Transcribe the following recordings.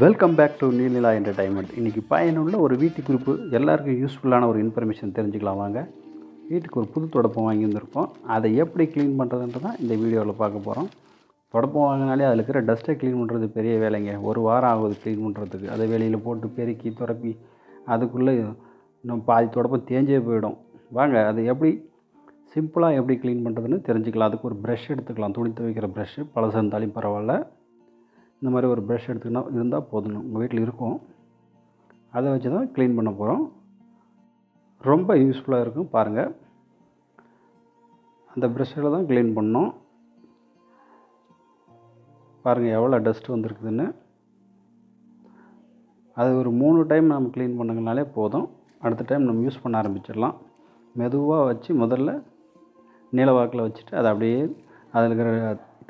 Welcome back to Neelila entertainment இன்றைக்கி பயனுள்ள ஒரு வீட்டு குறிப்பு எல்லாருக்கும் யூஸ்ஃபுல்லான ஒரு இன்ஃபர்மேஷன் தெரிஞ்சுக்கலாம் வாங்க. வீட்டுக்கு ஒரு புது தொடப்பம் வாங்கி வந்திருக்கோம். அதை எப்படி க்ளீன் பண்ணுறதுன்றது தான் இந்த வீடியோவில் பார்க்க போகிறோம் தொடப்பம் வாங்கினாலே அதில் இருக்கிற டஸ்ட்டை க்ளீன் பண்ணுறது பெரிய வேலைங்க. ஒரு வாரம் ஆகுது க்ளீன் பண்ணுறதுக்கு அதை வெளியில் போட்டு பெருக்கி துரப்பி அதுக்குள்ளே இன்னும் பாதி தொடப்பம் தேஞ்சே போயிடும். வாங்க அது எப்படி சிம்பிளாக எப்படி க்ளீன் பண்ணுறதுன்னு தெரிஞ்சுக்கலாம். அதுக்கு ஒரு ப்ரஷ் எடுத்துக்கலாம். துணி துவைக்கிற ப்ரஷ்ஷு பழசு இருந்தாலும் பரவாயில்ல. இந்த மாதிரி ஒரு ப்ரஷ் எடுத்துக்கினா இருந்தால் போதும் உங்கள் வீட்டில் இருக்கும். அதை வச்சு தான் க்ளீன் பண்ண போகிறோம் ரொம்ப யூஸ்ஃபுல்லாக இருக்கும் பாருங்கள் அந்த ப்ரஷ்ஷில் தான் க்ளீன் பண்ணோம். பாருங்கள் எவ்வளோ டஸ்ட் வந்திருக்குதுன்னு. அது ஒரு மூணு டைம் நம்ம க்ளீன் பண்ணுங்கனாலே போதும். அடுத்த டைம் நம்ம யூஸ் பண்ண ஆரம்பிச்சிடலாம். மெதுவாக வச்சு முதல்ல நீளவாக்கில் வச்சுட்டு அதை அப்படியே அதில் இருக்கிற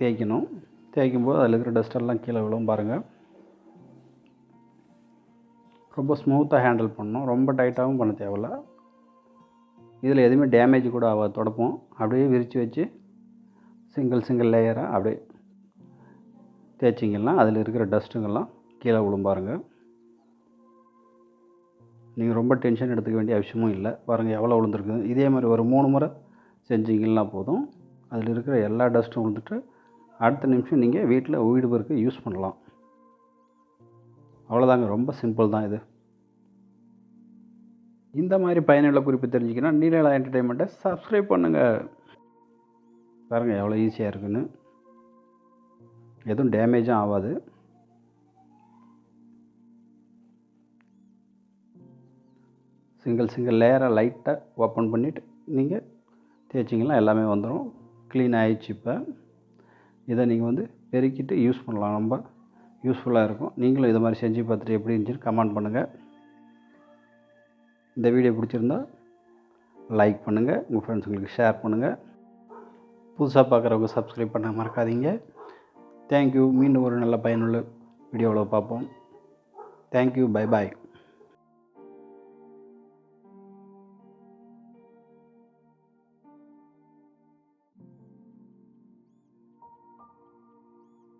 தேய்க்கணும். தேய்க்கும் போது அதில் இருக்கிற டஸ்டெல்லாம் கீழே விழும் பாருங்கள் ரொம்ப ஸ்மூத்தாக ஹேண்டில் பண்ணணும். ரொம்ப டைட்டாகவும் பண்ண தேவையில்ல. இதில் எதுவுமே டேமேஜ் கூட ஆகாது. தொடப்போம். அப்படியே விரித்து வச்சு சிங்கிள் சிங்கிள் லேயராக அப்படியே தேய்ச்சிங்கன்னா அதில் இருக்கிற டஸ்ட்டுங்கெல்லாம் கீழே விழும் பாருங்கள் நீங்கள் ரொம்ப டென்ஷன் எடுத்துக்க வேண்டிய அவசியமும் இல்லை. பாருங்கள் எவ்வளோ விழுந்துருக்குது. இதே மாதிரி ஒரு மூணு முறை செஞ்சிங்கன்னா போதும். அதில் இருக்கிற எல்லா டஸ்ட்டும் விழுந்துட்டு அடுத்த நிமிஷம் நீங்கள் வீட்டில் வீடு பெருக்க யூஸ் பண்ணலாம். அவ்வளோதாங்க ரொம்ப சிம்பிள் தான் இது. இந்த மாதிரி பயனுள்ள குறிப்பு தெரிஞ்சுக்கணும் நீலா என்டர்டெயின்மெண்ட்டை சப்ஸ்கிரைப் பண்ணுங்கள் பாருங்கள் எவ்வளோ ஈஸியாக இருக்குன்னு. எதுவும் டேமேஜும் ஆகாது. சிங்கிள் சிங்கிள் லேயராக லைட்டாக ஓப்பன் பண்ணிவிட்டு நீங்கள் தேய்ச்சிங்கன்னா எல்லாமே வந்துடும் க்ளீன் ஆகிடுச்சு இப்போ. இதை நீங்கள் வந்து பெருக்கிட்டு யூஸ் பண்ணலாம். ரொம்ப யூஸ்ஃபுல்லாக இருக்கும். நீங்களும் இதை மாதிரி செஞ்சு பார்த்துட்டு எப்படி இருந்துச்சுன்னு கமெண்ட் பண்ணுங்கள் இந்த வீடியோ பிடிச்சிருந்தா லைக் பண்ணுங்கள் உங்கள் ஃப்ரெண்ட்ஸுங்களுக்கு ஷேர் பண்ணுங்கள் புதுசாக பார்க்குறவங்க சப்ஸ்கிரைப் பண்ண மறக்காதீங்க. தேங்க்யூ மீண்டும் ஒரு நல்ல பயனுள்ள வீடியோவில் பார்ப்போம். Thank you bye bye